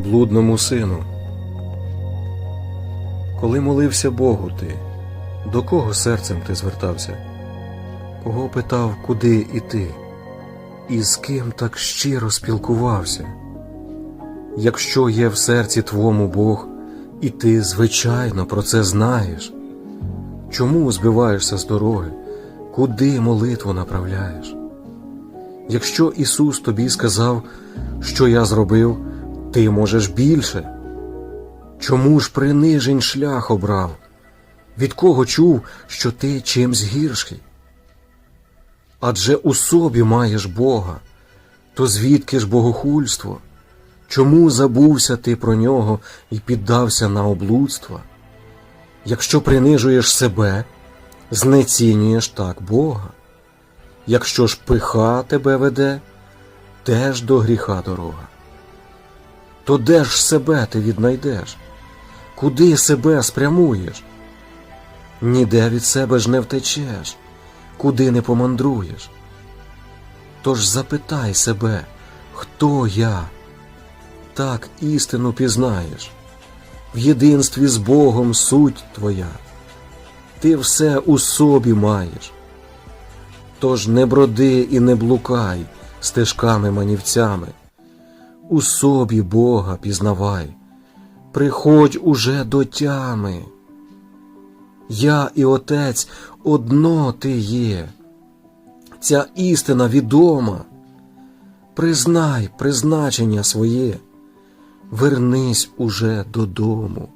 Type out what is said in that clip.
блудному сину. Коли молився Богу ти, до кого серцем ти звертався? Кого питав, куди іти, і з ким так щиро спілкувався? Якщо є в серці твому Бог, і ти, звичайно, про це знаєш, чому збиваєшся з дороги, куди молитву направляєш? Якщо Ісус тобі сказав, що я зробив, ти можеш більше. Чому ж принижень шлях обрав? Від кого чув, що ти чимсь гірший? Адже у собі маєш Бога, то звідки ж богохульство? Чому забувся ти про нього і піддався на облудства? Якщо принижуєш себе, знецінюєш так Бога. Якщо ж пиха тебе веде, теж до гріха дорога. То де ж себе ти віднайдеш? Куди себе спрямуєш? Ніде від себе ж не втечеш, куди не помандруєш. Тож запитай себе, хто я? Так істину пізнаєш, в єдинстві з Богом суть твоя, ти все у собі маєш. Тож не броди і не блукай стежками манівцями, у собі Бога пізнавай, приходь уже до тями. Я і Отець одно ти є, ця істина відома. Признай призначення своє, вернись уже додому.